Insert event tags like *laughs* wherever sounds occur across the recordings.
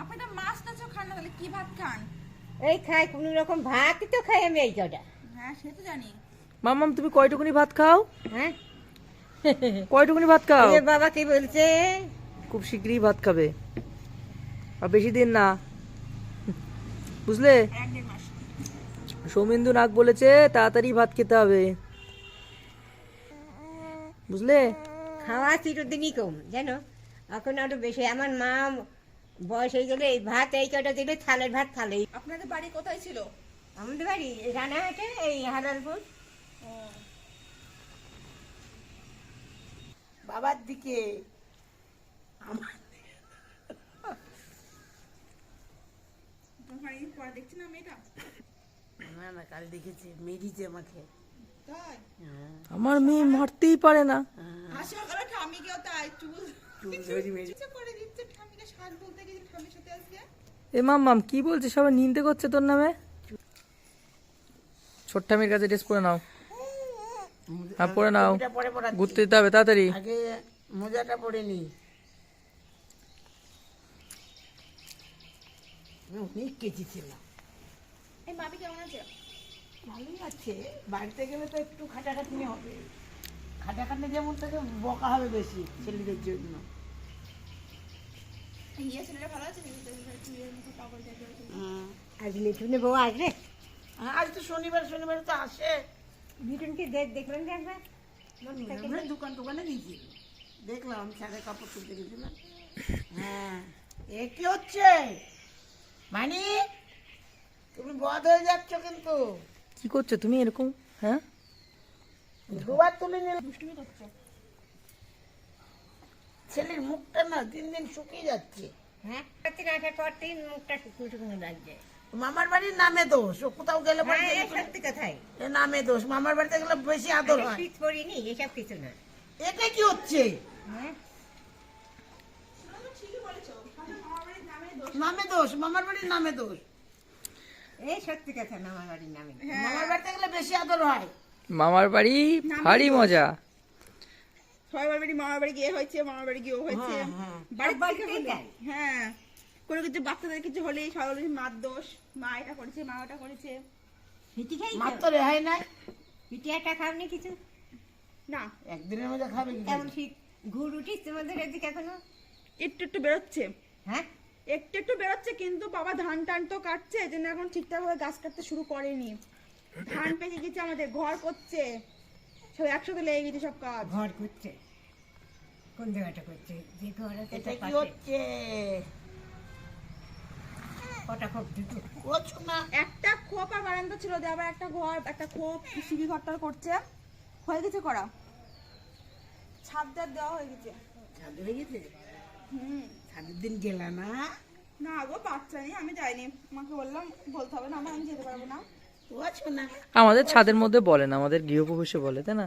আপনি তো মাছ টাছও খান না তাহলে কি ভাত খান? এই খাই কোনো রকম ভাত তো খাই আমি এই কটা হ্যাঁ সে তো জানি। মামাম তুমি কয়টুকুনি ভাত খাও? হ্যাঁ? কয়টুকুনি ভাত খাও? এ বাবা কি বলছে? খুব শীঘ্রই ভাত খাবে। আর বেশি দিন না। বুঝলে? সৌমিন্দু নাক বলেছে তাড়াতাড়ি ভাত খেতে হবে। বুঝলে? খাওয়া চিরদিনই কম জানো? এখন আরও বেশি আমার মা বয়স হয়ে গেলে এই ভাত এই কটা দিলে থালের ভাত থালেই। আপনাদের বাড়ি কোথায় ছিল? আমাদের বাড়ি এই রানাঘাটে এই হারালপুর ও। বাবার দিকে। কাল দেখেছি মেরিছে আমাকে। আমার মেয়ে মারতেই পারে না। সকালে ঠামিকেও তাই চুল চুল ধরি করে এ মাম্মাম কি বলছে সবাই নিন্দে করছে তোর নামে? ছোট্টামির কাছে ড্রেস পরে নাও। হ্যাঁ পরে নাও। ঘুরতে যেতে হবে তাড়াতাড়ি। মোজাটা পরে নি। অনেক কেজি ছিল এই মামি কেমন আছে? ভালোই আছে। বাড়িতে গেলে তো একটু খাটাখাটনি হবে। খাটাখাটনি যেমন থেকে বকা হবে বেশি ছেলেদের জন্য। ইয়ে মিঠুনে বউ আসবে হ্যাঁ, আজ তো শনিবার শনিবার তো আসে। মিঠুনকে দেখলেন একবার। আমরা দোকান টোকানে দিয়েছি দেখলাম ছাদের কাপড় তুলতে গেছিলাম। হ্যাঁ এ কি হচ্ছে? মানি তুমি বধ হয়ে যাচ্ছ কিন্তু। কি করছ তুমি এরকম? হ্যাঁ? দুবার তুলে নিলে দুষ্টুমি করছ? ছেলের মুখটা না দিন দিন শুকিয়ে যাচ্ছে। হ্যাঁ? থেকে আসার পর থেকে মুখটা শুকনো শুকনো লাগছে। মামার বাড়ির নামে দোষ ও কোথাও গেলে পরে হ্যাঁ, সত্যি কথাই। নামে দোষ মামার বাড়িতে গেলে বেশি আদর হয়। শীত পরিনি এসব কিছু না। এটা কি হচ্ছে? হ্যাঁ? নামে দোষ মামার বাড়ির নামে দোষ। এই সত্যি কথা না আমার বাড়ির নামে। মামার বাড়িতে গেলে বেশি আদর হয়। মামার বাড়ি ভারী মজা। সবার বাড়ি মামার বাড়ি গিয়ে হয়েছে মামার বাড়ি গিয়েও হয়েছে। হ্যাঁ, বাড়ির থেকে হ্যাঁ। কোনো কিছু বাচ্চাদের কিছু হলেই সবাই বলে মার দোষ মা এটা করেছে মা ওটা করেছে। মার তো? রেহাই নাই। পিঠি খাওনি কিছু? না। একদিনের মধ্যে খাবে এমন শীত ঘুর উঠিস তোমাদের এদিকে এখনও? একটু একটু বেরোচ্ছে। হ্যাঁ? একটু একটু বেরোচ্ছে কিন্তু বাবা ধান টান তো কাটছে এখন ঠিকঠাক ভাবে গাছ কাটতে শুরু করেনি। ধান পেকে গেছে আমাদের ঘর করছে। সব একসাথে লেগে গেছে সব কাজ। ঘর করছে কোন জায়গাটা করছে যে ঘর আছে এটা কি হচ্ছে? কটা খুব দুটো। করছ না। একটা খোপ আর বারান্দা ছিল দিয়ে আবার একটা ঘর একটা খোপ সিঁড়ি ঘরটা করছে। হয়ে গেছে করা। ছাদ দেওয়া দেওয়া হয়ে গেছে। ছাদ হয়ে গেছে? হুম। ছাদের দিন গেলা না? না গো বাচ্চা নেই আমি যাইনি। আমাকে বললাম বলতে হবে না আমি যেতে পারব না। আমাদের ছাদের মধ্যে বলেন আমাদের গৃহপ্রবেশে বলে তাই না?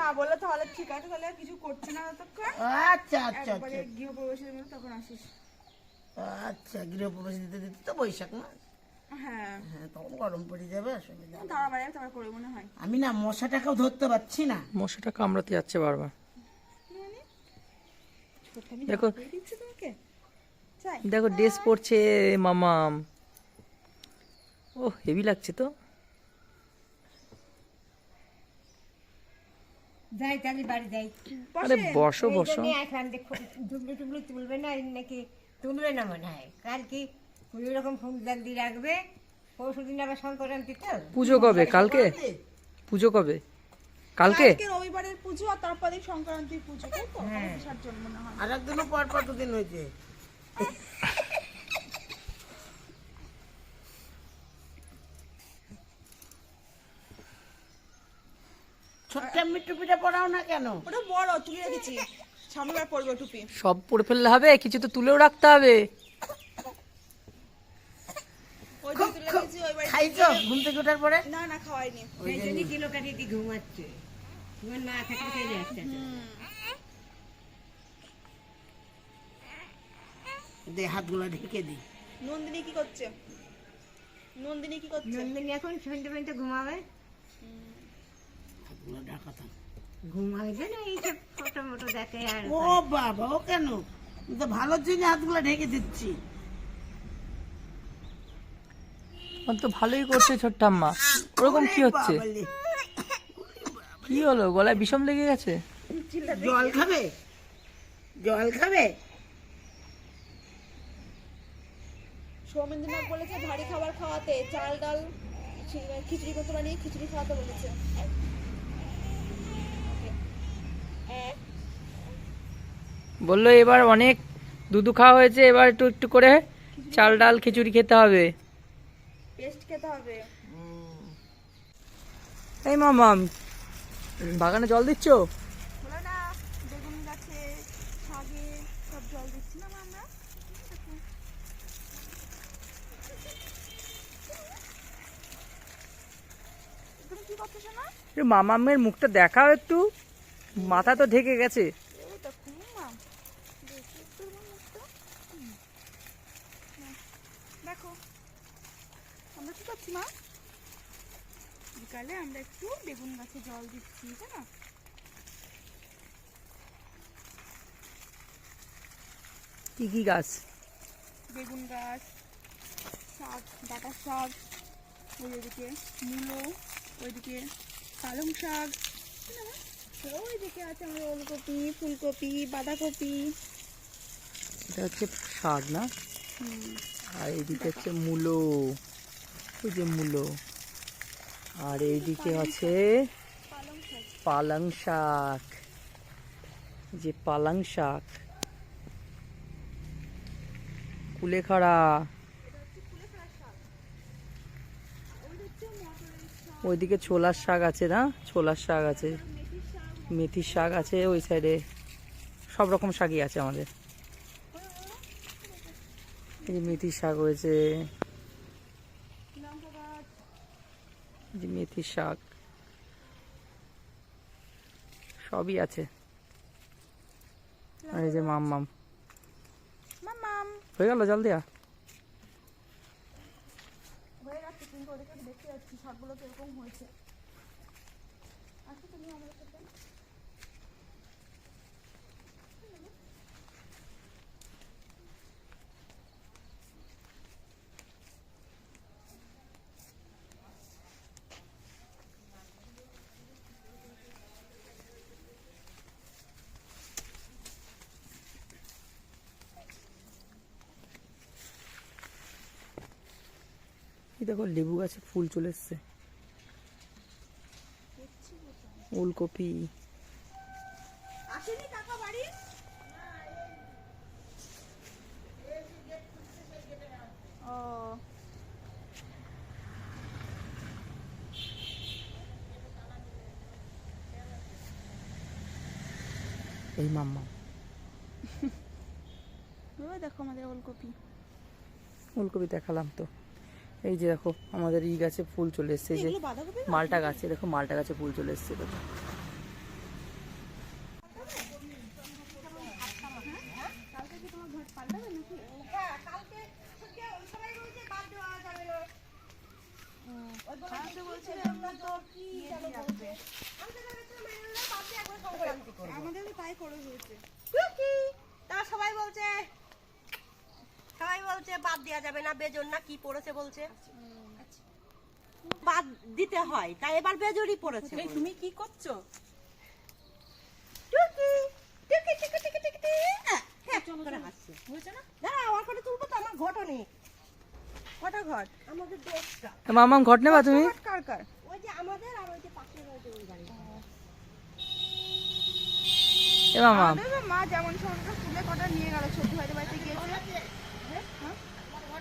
মা বলল তাহলে ঠিক আছে তাহলে কিছু করছে না আচ্ছা আচ্ছা আচ্ছা। গৃহ প্রবেশের মধ্যে তখন আসিস। আচ্ছা গৃহপ্রবেশ দিতে দিতে তো বৈশাখ মাস। হ্যাঁ। হ্যাঁ তখন গরম পড়ে যাবে অসুবিধা মনে হয়। আমি না মশাটাকেও ধরতে পারছি না। মশাটা কামড়াতে যাচ্ছে বারবার। দেখো তোমাকে? চাই। দেখো ড্রেস পরছে মামাম। ও হেভি লাগছে তো। যাই তাহলে বাড়ি যাই। আরে বসো? বসো আসলাম দেখো ডুবলি টুবলি তুলবে না নাকি তুলবে না মনে হয়। কাল কি কোনো রকম ফুল জাল দিয়ে রাখবে পরশু দিন আবার সংক্রান্তি তো। পুজো কবে? কালকে? পুজো কবে? কালকে? রবিবারের পুজো আর তারপর সংক্রান্তির পুজো তাই তো? হ্যাঁ। আর একদিনও পর পর দুদিন হয়েছে। *laughs* পিঠা পড়াও না কেন? ওটা বড় তুলে রেখেছি সামনেবার পরবে টুপি। সব পরে ফেললে হবে কিছু তো তুলেও রাখতে হবে। ওই যে তুলে রেখেছি ওই বাড়ি খাইছো? ঘুম থেকে ওঠার পরে? না না খাওয়াইনি। সেই জন্যই কিলো কাটিয়ে দিয়ে ঘুমাচ্ছে। তোমার না থাকলে চলে আসছে। দে হাতগুলো ঢেকে দিই নন্দিনী কি করছে? নন্দিনী কি করছে? নন্দিনী এখন সন্ধ্যে পর্যন্ত ঘুমাবে। হাতগুলো ঢাকাতাম ঘুমাবে এইসব ফটো মোটো দেখে আর ও বাবা ও কেন? তো ভালোর জন্য হাতগুলো ঢেকে দিচ্ছি। আমার তো ভালোই করছে ছোট্ট আম্মা। ওরকম কি হচ্ছে? কি হলো? গলায় বিষম লেগে গেছে? জল খাবে? জল খাবে? সৌমেন্দ্রনাথ বলেছে ভারী খাবার খাওয়াতে চাল ডাল খিচুড়ি মতো বানিয়ে খিচুড়ি খাওয়াতে বলেছে। বলল এবার অনেক দুধু খাওয়া হয়েছে এবার একটু একটু করে চাল ডাল খিচুড়ি খেতে হবে। পেস্ট খেতে হবে। এই মামাম বাগানে জল দিচ্ছ? মামামের মুখটা দেখাও একটু। মাথা তো ঢেকে গেছে। দেখো আমরা কি করছি মা? বিকালে আমরা একটু বেগুন গাছে জল দিচ্ছি তাই না? কি কি গাছ? বেগুন গাছ শাক ডাটা শাক ওই ওইদিকে মূলো ওইদিকে পালং শাক ওইদিকে আছে আমার ওলকপি ফুলকপি বাঁধাকপি। এটা হচ্ছে শাক না? আর এইদিকে হচ্ছে মূলো ওই যে মূলো। আর এইদিকে আছে পালং শাক। যে পালং শাক। কুলেখাড়া। ওইদিকে ছোলার শাক আছে না? ছোলার শাক আছে। মেথির শাক আছে ওই সাইডে সব রকম শাকই আছে আমাদের। এই যে মেথির শাক হয়েছে। যে মেথির শাক। সবই আছে। আর এই যে মাম মাম। হয়ে গেল জল দেয়া? দেখতে যাচ্ছি শাকগুলো কীরকম হয়েছে। আচ্ছা তুমি আমাদের এই দেখো লেবু গাছে ফুল চলে এসছে। ওলকপি। এই মাম্মা। *laughs* দেখো আমাদের ওলকপি। ওলকপি দেখালাম তো। এই যে দেখো আমাদের ই গাছে ফুল চলে এসছে এই যে মালটা গাছে দেখো মালটা গাছে ফুল চলে এসছে দেখো কালকে কি তোমার ঘর পাল্টাবে নাকি কালকে বলছিলাম না তো কি আমাদের তাই করে হয়েছে তা সবাই বলছে সবাই বলছে বাদ দেওয়া যাবে না বেজন না কি পড়েছে বলছে? বাদ দিতে হয় তাই এবার বেজরই পড়েছে। তুমি কি করছ? টুকি, টুকি, টুকি, টুকি, টুকি, টুকি। করে হাসছে। হয়েছে না? দাঁড়া, আমার করে তুলবো তো আমার ঘটও নেই। কটা ঘর আমাদের দোষটা মামাম ঘট নেবা তুমি? কার কার? ওই যে আমাদের আর ওই যে পাশের ওই যে ওই বাড়ি এ মামাম আমাদের তো মা যেমন সঙ্গে তুলে কটা নিয়ে গেল ছোট ভাইদের বাড়িতে গিয়েছে। হ্যাঁ?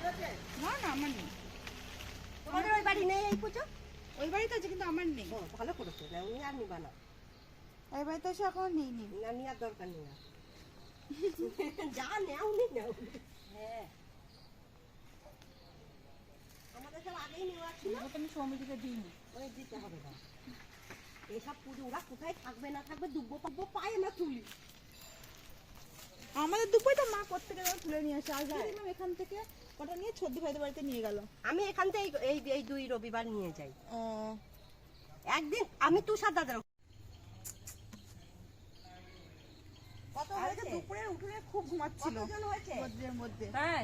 না না আমার নেই। তোমাদের ওই বাড়ি নেই এই পুজো? ওই বাড়িতে আছে কিন্তু আমার নেই। ভালো করেছে উনি আর নিবা না। ওই বাড়িতে এসে এখন নেই নি না নেওয়ার দরকার নেই আর। *laughs* যা নেও নি নেও। হ্যাঁ। আমাদের সব আগেই নেওয়া ছিল। আমি সমিতিকে দিইনি। ওই দিতে হবে না। এসব পুজো ওরা কোথায় থাকবে না থাকবে দুব্বো পাব্বো পাই আমরা তুলি। আমাদের দুপুরে তো মা করতে গেলে তুলে নিয়ে আসে। দেখলাম এখান থেকে কটা নিয়ে ছোট ভাইদের বাড়িতে নিয়ে গেল। আমি এখান থেকে এই- এই দুই রবিবার নিয়ে যাই। একদিন আমি তুষার দাদার কত হয়েছে? দুপুরের উঠোনে খুব ঘুমাচ্ছিল। কতজন হয়েছে? রোদ্রের মধ্যে। হ্যাঁ।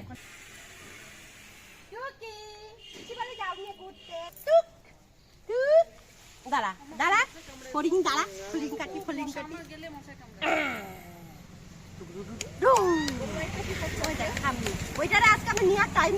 টুকি শিবালি যাও নিয়ে ঘুরতে। টুক টুক। দাঁড়া দাঁড়া। ফড়িং দাঁড়া। ফড়িং কাটি ফড়িং কাটি। গেলে মশা কামড়ায়। ওইটারে আজকে আমি নেওয়ার টাইম।